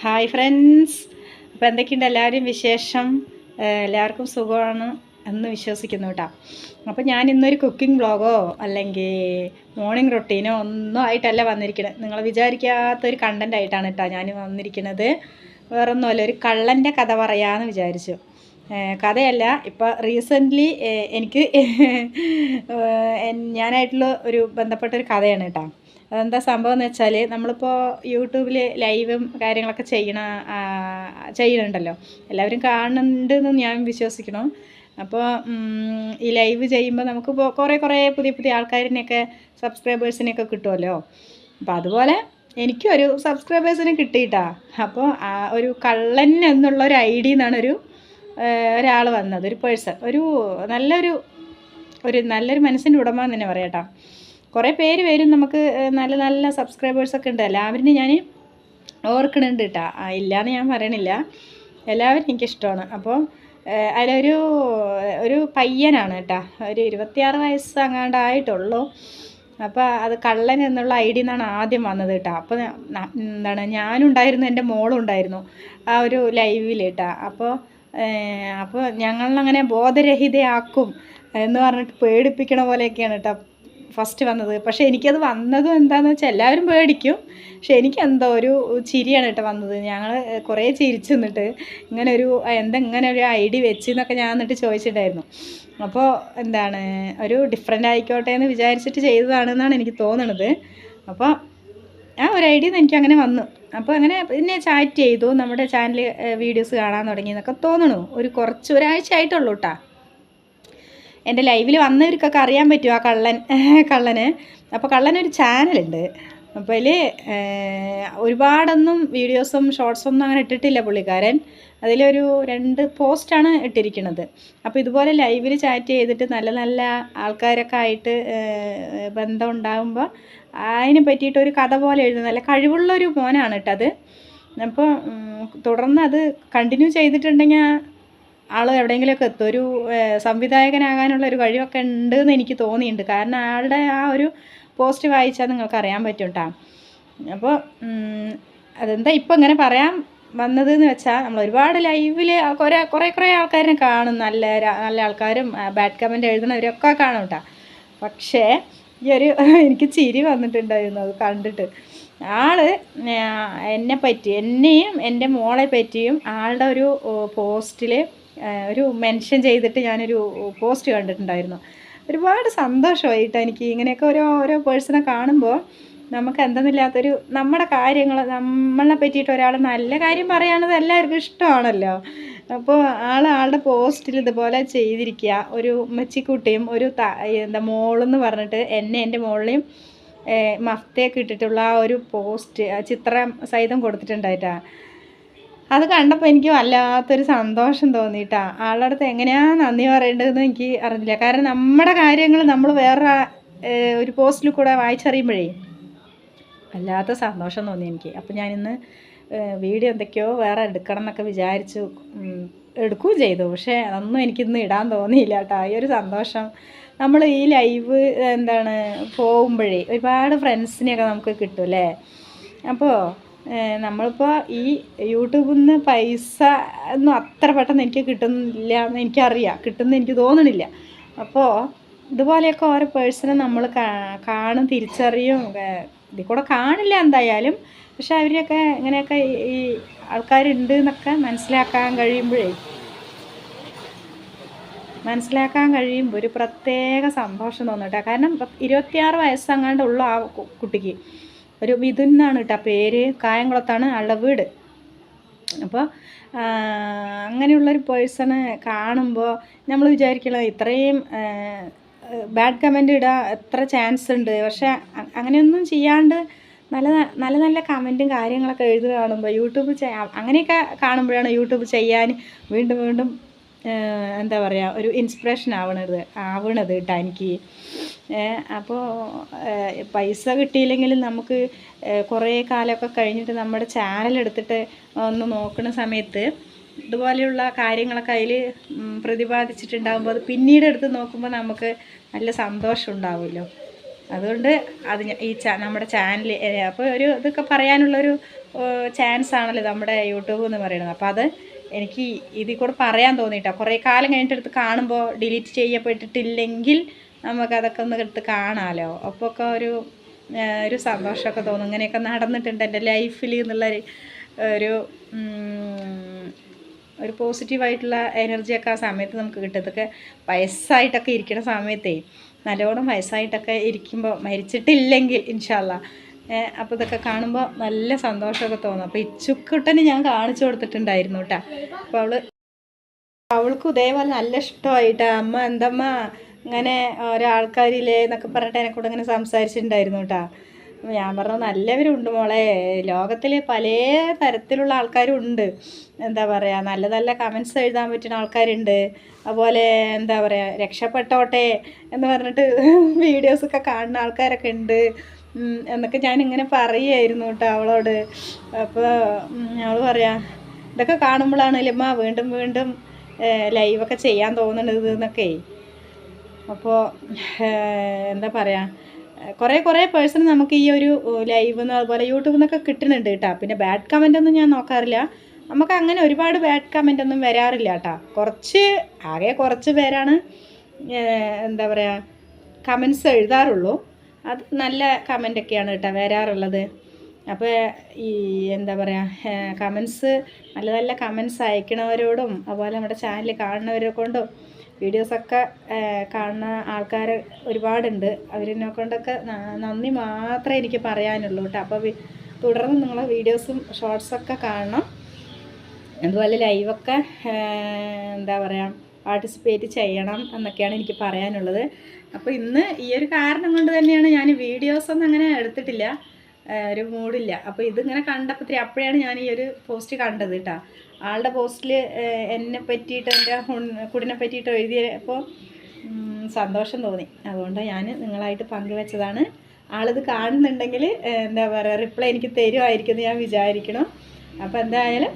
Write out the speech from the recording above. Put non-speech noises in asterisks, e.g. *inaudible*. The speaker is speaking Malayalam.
ഹായ് ഫ്രണ്ട്സ് അപ്പോൾ എന്തൊക്കെയുണ്ട് എല്ലാവരും വിശേഷം? എല്ലാവർക്കും സുഖമാണ് എന്ന് വിശ്വസിക്കുന്നു കേട്ടോ അപ്പോൾ ഞാൻ ഇന്നൊരു കുക്കിംഗ് വ്ളോഗോ അല്ലെങ്കിൽ മോർണിംഗ് റൊട്ടീനോ ഒന്നും ആയിട്ടല്ല വന്നിരിക്കുന്നത് നിങ്ങൾ വിചാരിക്കാത്തൊരു കണ്ടന്റ് ആയിട്ടാണ് കേട്ടോ ഞാൻ വന്നിരിക്കുന്നത് വേറൊന്നുമല്ല ഒരു കള്ളന്റെ കഥ പറയാമെന്ന് വിചാരിച്ചു. കഥയല്ല ഇപ്പോൾ റീസെന്റ്ലി എനിക്ക് ഞാനായിട്ടുള്ള ഒരു ബന്ധപ്പെട്ട ഒരു കഥയാണ് കേട്ടോ അതെന്താ സംഭവം എന്ന് വെച്ചാൽ നമ്മളിപ്പോൾ യൂട്യൂബിൽ ലൈവും കാര്യങ്ങളൊക്കെ ചെയ്യണ ചെയ്യണുണ്ടല്ലോ എല്ലാവരും കാണുന്നുണ്ടെന്ന് ഞാൻ വിശ്വസിക്കണം അപ്പോൾ ഈ ലൈവ് ചെയ്യുമ്പോൾ നമുക്ക് കുറേ കുറേ പുതിയ പുതിയ ആൾക്കാരിനെയൊക്കെ സബ്സ്ക്രൈബേഴ്സിനെയൊക്കെ കിട്ടുമല്ലോ അപ്പോൾ അതുപോലെ എനിക്കും ഒരു സബ്സ്ക്രൈബേഴ്സിനെ കിട്ടിയിട്ടാ. അപ്പോൾ ഒരു കള്ളൻ എന്നുള്ള ഒരു ഐ ഡി ഒരു ഒരാൾ വന്നത്. ഒരു പേഴ്സൺ. ഒരു നല്ലൊരു ഒരു നല്ലൊരു മനസ്സിന്റെ ഉടമ എന്ന് തന്നെ പറയാം കുറേ പേര് വരും നമുക്ക് നല്ല നല്ല സബ്സ്ക്രൈബേഴ്സൊക്കെ ഉണ്ട്. എല്ലാവരും ഞാൻ ഓർക്കണുണ്ട് കേട്ടോ ഇല്ലയെന്ന് ഞാൻ പറയണില്ല. എല്ലാവരും എനിക്കിഷ്ടമാണ്. അപ്പോൾ അതിലൊരു ഒരു പയ്യനാണ് കേട്ടോ ഒരു ഇരുപത്തിയാറ് വയസ്സ് അങ്ങാണ്ടായിട്ടുള്ളൂ അപ്പോൾ അത് കള്ളൻ എന്നുള്ള ഐ ഡി എന്നാണ് ആദ്യം വന്നത് കേട്ടോ അപ്പോൾ എന്താണ് ഞാനുണ്ടായിരുന്നു എന്റെ മോളും ഉണ്ടായിരുന്നു ആ ഒരു ലൈവിൽ കേട്ടോ അപ്പോൾ അപ്പോൾ ഞങ്ങളങ്ങനെ ബോധരഹിതയാക്കും എന്ന് പറഞ്ഞിട്ട് പേടിപ്പിക്കണ പോലെയൊക്കെയാണ് കേട്ടോ ഫസ്റ്റ് വന്നത്. പക്ഷേ എനിക്കത് വന്നതും എന്താണെന്ന് വെച്ചാൽ എല്ലാവരും പേടിക്കും പക്ഷെ എനിക്ക് എന്തോ ഒരു ചിരിയാണ് കേട്ടോ വന്നത്. ഞങ്ങൾ കുറേ ചിരിച്ചു നിന്നിട്ട് ഇങ്ങനെ ഒരു എന്താ ഇങ്ങനെ ഒരു ഐ ഡി വെച്ച് എന്നൊക്കെ ഞാൻ എന്നിട്ട് ചോദിച്ചിട്ടുണ്ടായിരുന്നു. അപ്പോൾ എന്താണ് ഒരു ഡിഫറെന്റ് ആയിക്കോട്ടെ എന്ന് വിചാരിച്ചിട്ട് ചെയ്തതാണെന്നാണ് എനിക്ക് തോന്നണത്. അപ്പോൾ ആ ഒരു ഐഡിയ എനിക്ക് അങ്ങനെ വന്നു. അപ്പോൾ അങ്ങനെ പിന്നെ ചാറ്റ് ചെയ്തു. നമ്മുടെ ചാനൽ വീഡിയോസ് കാണാൻ തുടങ്ങി എന്നൊക്കെ തോന്നണു. ഒരു കുറച്ച് ഒരാഴ്ച ആയിട്ടുള്ളൂ കേട്ടോ എന്റെ ലൈവിൽ വന്നവർക്കൊക്കെ അറിയാൻ പറ്റും ആ കള്ളൻ കള്ളന്. അപ്പോൾ കള്ളനൊരു ചാനലുണ്ട്. അപ്പോൾ അതിൽ ഒരുപാടൊന്നും വീഡിയോസും ഷോർട്സും ഒന്നും അങ്ങനെ ഇട്ടിട്ടില്ല പുള്ളിക്കാരൻ. അതിലൊരു രണ്ട് പോസ്റ്റാണ് ഇട്ടിരിക്കുന്നത് അപ്പോൾ ഇതുപോലെ ലൈവിൽ ചാറ്റ് ചെയ്തിട്ട് നല്ല നല്ല ആൾക്കാരൊക്കെ ആയിട്ട് ബന്ധം ഉണ്ടാകുമ്പോൾ അതിനെ പറ്റിയിട്ട് ഒരു കഥ പോലെ എഴുതുന്ന നല്ല കഴിവുള്ളൊരു മോനാണ് കേട്ടത് അപ്പോൾ തുടർന്ന് അത് കണ്ടിന്യൂ ചെയ്തിട്ടുണ്ടെങ്കിൽ ആൾ എവിടെയെങ്കിലുമൊക്കെ എത്തും. ഒരു സംവിധായകനാകാനുള്ള ഒരു കഴിവൊക്കെ ഉണ്ട് എന്ന് എനിക്ക് തോന്നിയിട്ടുണ്ട്. കാരണം ആളുടെ ആ ഒരു പോസ്റ്റ് വായിച്ചാൽ നിങ്ങൾക്ക് അറിയാൻ പറ്റും കേട്ടോ അപ്പോൾ അതെന്താ ഇപ്പം ഇങ്ങനെ പറയാൻ വന്നത് എന്ന് വെച്ചാൽ നമ്മൾ ഒരുപാട് ലൈവിൽ കുറേ കുറേ കുറേ ആൾക്കാരെ കാണും. നല്ല നല്ല ആൾക്കാരും ബാഡ് കമന്റ് എഴുതുന്നവരൊക്കെ കാണും കേട്ടോ പക്ഷേ ഈ ഒരു *laughs* എനിക്ക് ചിരി വന്നിട്ടുണ്ടായിരുന്നു അത് കണ്ടിട്ട്. ആൾ എന്നെ പറ്റി എന്നെയും എന്റെ മോളെ പറ്റിയും ആളുടെ ഒരു പോസ്റ്റിൽ ഒരു മെൻഷൻ ചെയ്തിട്ട് ഞാനൊരു പോസ്റ്റ് കണ്ടിട്ടുണ്ടായിരുന്നു. ഒരുപാട് സന്തോഷമായിട്ട് എനിക്ക് ഇങ്ങനെയൊക്കെ ഓരോ ഓരോ പേഴ്സണെ കാണുമ്പോൾ നമുക്ക് എന്തെന്നില്ലാത്തൊരു നമ്മുടെ കാര്യങ്ങൾ നമ്മളെ പറ്റിയിട്ട് ഒരാൾ നല്ല കാര്യം പറയുകയാണത് എല്ലാവർക്കും ഇഷ്ടമാണല്ലോ. അപ്പോൾ ആൾ ആളുടെ പോസ്റ്റിൽ ഇതുപോലെ ചെയ്തിരിക്കുക ഒരു ഉമ്മച്ചിക്കുട്ടിയും ഒരു ത എന്താ മോളെന്ന് പറഞ്ഞിട്ട് എന്നെ എന്റെ മോളിലെയും മഫ്തയൊക്കെ ഇട്ടിട്ടുള്ള ആ ഒരു പോസ്റ്റ് ചിത്രം സഹിതം കൊടുത്തിട്ടുണ്ടായിട്ടാ. അത് കണ്ടപ്പോൾ എനിക്ക് വല്ലാത്തൊരു സന്തോഷം തോന്നിയിട്ടാ. ആളുടെ അടുത്ത് എങ്ങനെയാണ് നന്ദി പറയേണ്ടതെന്ന് എനിക്ക് അറിഞ്ഞില്ല. കാരണം നമ്മുടെ കാര്യങ്ങൾ നമ്മൾ വേറെ ഒരു പോസ്റ്റിൽ കൂടെ വായിച്ചറിയുമ്പോഴേ വല്ലാത്ത സന്തോഷം തോന്നി എനിക്ക്. അപ്പം ഞാനിന്ന് വീഡിയോ എന്തൊക്കെയോ വേറെ എടുക്കണം എന്നൊക്കെ വിചാരിച്ചു എടുക്കുകയും ചെയ്തു. പക്ഷേ അതൊന്നും എനിക്കിന്ന് ഇടാൻ തോന്നിയില്ല കേട്ടോ. ഈ ഒരു സന്തോഷം നമ്മൾ ഈ ലൈവ് എന്താണ് പോകുമ്പോഴേ ഒരുപാട് ഫ്രണ്ട്സിനെയൊക്കെ നമുക്ക് കിട്ടും അല്ലേ? അപ്പോൾ നമ്മളിപ്പോൾ ഈ യൂട്യൂബിൽ നിന്ന് പൈസ ഒന്നും അത്ര പെട്ടെന്ന് എനിക്ക് കിട്ടുന്നില്ല എന്ന് എനിക്കറിയാം. കിട്ടുമെന്ന് എനിക്ക് തോന്നണില്ല. അപ്പോൾ ഇതുപോലെയൊക്കെ ഓരോ പേഴ്സണെ നമ്മൾ കാണും തിരിച്ചറിയും. ഇതിൽ കൂടെ കാണില്ല എന്തായാലും. പക്ഷെ അവരെയൊക്കെ ഇങ്ങനെയൊക്കെ ഈ- ആൾക്കാരുണ്ട് എന്നൊക്കെ മനസ്സിലാക്കാൻ കഴിയുമ്പോഴേ മനസ്സിലാക്കാൻ കഴിയുമ്പോൾ ഒരു പ്രത്യേക സന്തോഷം തോന്നട്ടെ. കാരണം പത്ത് ഇരുപത്തിയാറ് വയസ്സങ്ങാണ്ട് ഉള്ള ആ കുട്ടിക്ക്. ഒരു മിഥുൻ എന്നാണ് കേട്ടോ പേര്. കായംകുളത്താണ് ആളുടെ വീട്. അപ്പോൾ അങ്ങനെയുള്ളൊരു പേഴ്സണ് കാണുമ്പോൾ നമ്മൾ വിചാരിക്കണം ഇത്രയും ബാഡ് കമന്റ് ഇടാൻ എത്ര ചാൻസ് ഉണ്ട്. പക്ഷേ അങ്ങനെയൊന്നും ചെയ്യാണ്ട് നല്ല നല്ല നല്ല കമന്റും കാര്യങ്ങളൊക്കെ എഴുതി കാണുമ്പോൾ യൂട്യൂബ് അങ്ങനെയൊക്കെ കാണുമ്പോഴാണ് യൂട്യൂബ് ചെയ്യാൻ വീണ്ടും വീണ്ടും എന്താ പറയുക ഒരു ഇൻസ്പിറേഷൻ ആവണത് ആവണത് കേട്ടോ എനിക്ക്. അപ്പോൾ പൈസ കിട്ടിയില്ലെങ്കിലും നമുക്ക് കുറേ കാലമൊക്കെ കഴിഞ്ഞിട്ട് നമ്മുടെ ചാനൽ എടുത്തിട്ട് ഒന്ന് നോക്കുന്ന സമയത്ത് ഇതുപോലെയുള്ള കാര്യങ്ങളൊക്കെ അതിൽ പ്രതിപാദിച്ചിട്ടുണ്ടാകുമ്പോൾ അത് പിന്നീട് എടുത്ത് നോക്കുമ്പോൾ നമുക്ക് നല്ല സന്തോഷം ഉണ്ടാവുമല്ലോ. അതുകൊണ്ട് അത് ഈ നമ്മുടെ ചാനൽ അപ്പോൾ ഒരു ഇതൊക്കെ പറയാനുള്ളൊരു ചാൻസ് ആണല്ലോ നമ്മുടെ യൂട്യൂബ് എന്ന് പറയുന്നത്. അപ്പോൾ അത് എനിക്ക് ഇതിൽ കൂടെ പറയാൻ തോന്നിയിട്ടാണ് കുറേ കാലം കഴിഞ്ഞിട്ട് എടുത്ത് കാണുമ്പോൾ ഡിലീറ്റ് ചെയ്യപ്പെട്ടിട്ടില്ലെങ്കിൽ നമുക്കതൊക്കെ ഒന്ന് എടുത്ത് കാണാമല്ലോ അപ്പോൾ ഒക്കെ ഒരു ഒരു സന്തോഷമൊക്കെ തോന്നും. ഇങ്ങനെയൊക്കെ നടന്നിട്ടുണ്ട് എന്റെ ലൈഫിൽ എന്നുള്ളൊരു ഒരു ഒരു പോസിറ്റീവായിട്ടുള്ള എനർജിയൊക്കെ ആ സമയത്ത് നമുക്ക് കിട്ടും. വയസ്സായിട്ടൊക്കെ ഇരിക്കുന്ന സമയത്തേ നല്ലോണം വയസ്സായിട്ടൊക്കെ ഇരിക്കുമ്പോൾ മരിച്ചിട്ടില്ലെങ്കിൽ ഇൻഷാല്ല അപ്പോൾ ഇതൊക്കെ കാണുമ്പോൾ നല്ല സന്തോഷമൊക്കെ തോന്നും. അപ്പോൾ ഇച്ചുക്കുട്ടനെ ഞാൻ കാണിച്ചു കൊടുത്തിട്ടുണ്ടായിരുന്നു കേട്ടോ. അപ്പോൾ അവൾ അവൾക്കും ഇതേപോലെ നല്ല ഇഷ്ടമായിട്ടാ. അമ്മ എന്തമ്മ ഇങ്ങനെ ഓരോ ആൾക്കാരില്ലേ എന്നൊക്കെ പറഞ്ഞിട്ട് എന്നെ കൂടെ ഇങ്ങനെ സംസാരിച്ചിട്ടുണ്ടായിരുന്നു കേട്ടാ. ഞാൻ പറഞ്ഞു നല്ലവരുണ്ട് മോളെ. ലോകത്തിൽ പല തരത്തിലുള്ള ആൾക്കാരുണ്ട്. എന്താ പറയുക നല്ല നല്ല കമൻസ് എഴുതാൻ പറ്റുന്ന ആൾക്കാരുണ്ട്. അതുപോലെ എന്താ പറയുക രക്ഷപ്പെട്ടോട്ടെ എന്ന് പറഞ്ഞിട്ട് *laughs* വീഡിയോസൊക്കെ കാണുന്ന ആൾക്കാരൊക്കെ ഉണ്ട്. എന്നൊക്കെ ഞാൻ ഇങ്ങനെ പറയുമായിരുന്നു കേട്ടോ അവളോട്. അപ്പോൾ അവൾ പറയാ ഇതൊക്കെ കാണുമ്പോഴാണ് ലമ്മ വീണ്ടും വീണ്ടും ലൈവൊക്കെ ചെയ്യാൻ തോന്നുന്നത് എന്നൊക്കെ. അപ്പോൾ എന്താ പറയുക കുറേ കുറേ പേഴ്സൺ നമുക്ക് ഈ ഒരു ലൈവ് എന്ന് അതുപോലെ യൂട്യൂബിൽ നിന്നൊക്കെ കിട്ടുന്നുണ്ട് കേട്ടോ പിന്നെ ബാഡ് കമന്റ് ഒന്നും ഞാൻ നോക്കാറില്ല. നമുക്ക് അങ്ങനെ ഒരുപാട് ബാഡ് കമന്റ് ഒന്നും വരാറില്ല കേട്ടോ കുറച്ച് ആകെ കുറച്ച് പേരാണ് എന്താ പറയുക കമൻസ് എഴുതാറുള്ളൂ. അത് നല്ല കമന്റൊക്കെയാണ് കേട്ടോ വരാറുള്ളത്. അപ്പോൾ ഈ എന്താ പറയുക കമൻസ് നല്ല നല്ല കമൻസ് അയക്കണവരോടും അതുപോലെ നമ്മുടെ ചാനൽ കാണുന്നവരെ കൊണ്ടും വീഡിയോസൊക്കെ കാണുന്ന ആൾക്കാർ ഒരുപാടുണ്ട്. അവരെന്നെ കൊണ്ടൊക്കെ നന്ദി മാത്രമേ എനിക്ക് പറയാനുള്ളൂ കേട്ടോ. അപ്പോൾ തുടർന്ന് നിങ്ങളെ വീഡിയോസും ഷോർട്സൊക്കെ കാണണം. അതുപോലെ ലൈവൊക്കെ എന്താ പറയുക പാർട്ടിസിപ്പേറ്റ് ചെയ്യണം എന്നൊക്കെയാണ് എനിക്ക് പറയാനുള്ളത്. അപ്പോൾ ഇന്ന് ഈ ഒരു കാരണം കൊണ്ട് തന്നെയാണ് ഞാൻ വീഡിയോസൊന്നും അങ്ങനെ എടുത്തിട്ടില്ല. ഒരു മൂഡില്ല അപ്പോൾ ഇതിങ്ങനെ കണ്ടപ്പോൾ അപ്പോഴാണ് ഞാൻ ഈ ഒരു പോസ്റ്റ് കണ്ടത് കേട്ടോ. ആളുടെ പോസ്റ്റിൽ എന്നെ പറ്റിയിട്ട് എന്റെ കുടിനെ പറ്റിയിട്ട് എഴുതിയപ്പോൾ സന്തോഷം തോന്നി. അതുകൊണ്ട് ഞാൻ നിങ്ങളായിട്ട് പങ്കുവെച്ചതാണ്. ആളിത് കാണുന്നുണ്ടെങ്കിൽ എന്താ പറയുക റിപ്ലൈ എനിക്ക് തരുമായിരിക്കും എന്ന് ഞാൻ വിചാരിക്കണം അപ്പോൾ എന്തായാലും